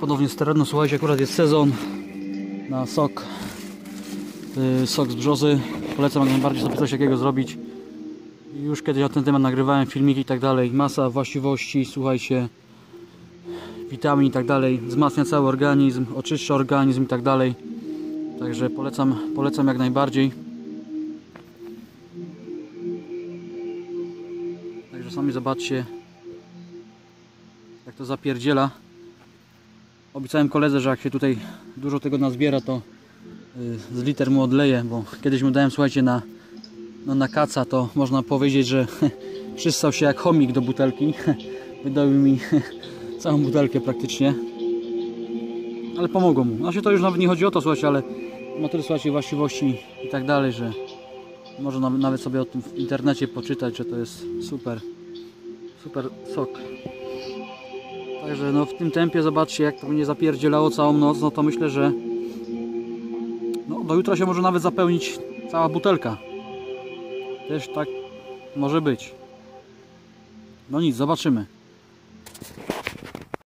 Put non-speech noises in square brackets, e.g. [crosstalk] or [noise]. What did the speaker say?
ponownie z terenu. Słuchajcie, akurat jest sezon na sok. Yy, sok z brzozy. Polecam jak najbardziej sobie coś takiego zrobić. Już kiedyś na ten temat nagrywałem filmiki i tak dalej. Masa właściwości, słuchajcie, witamin i tak dalej. Wzmacnia cały organizm, oczyszcza organizm i tak dalej. Także polecam, polecam jak najbardziej. Także sami zobaczcie jak to zapierdziela. Obiecałem koledze, że jak się tutaj dużo tego nazbiera, to y, z liter mu odleję, bo kiedyś mu dałem, słuchajcie, na, no na kaca, to można powiedzieć, że [laughs] przystał się jak chomik do butelki. [laughs] Wydał mi [laughs] całą butelkę praktycznie. Ale pomogło mu. Znaczy to już nawet nie chodzi o to, słuchajcie, ale ma tyle, słuchajcie, właściwości i tak dalej, że może nawet- nawet sobie o tym w internecie poczytać, że to jest super, super sok. Także no w tym tempie zobaczcie jak to mnie zapierdzielało całą noc, no to myślę, że no, do jutra się może nawet zapełnić cała butelka. Też tak może być. No nic, zobaczymy.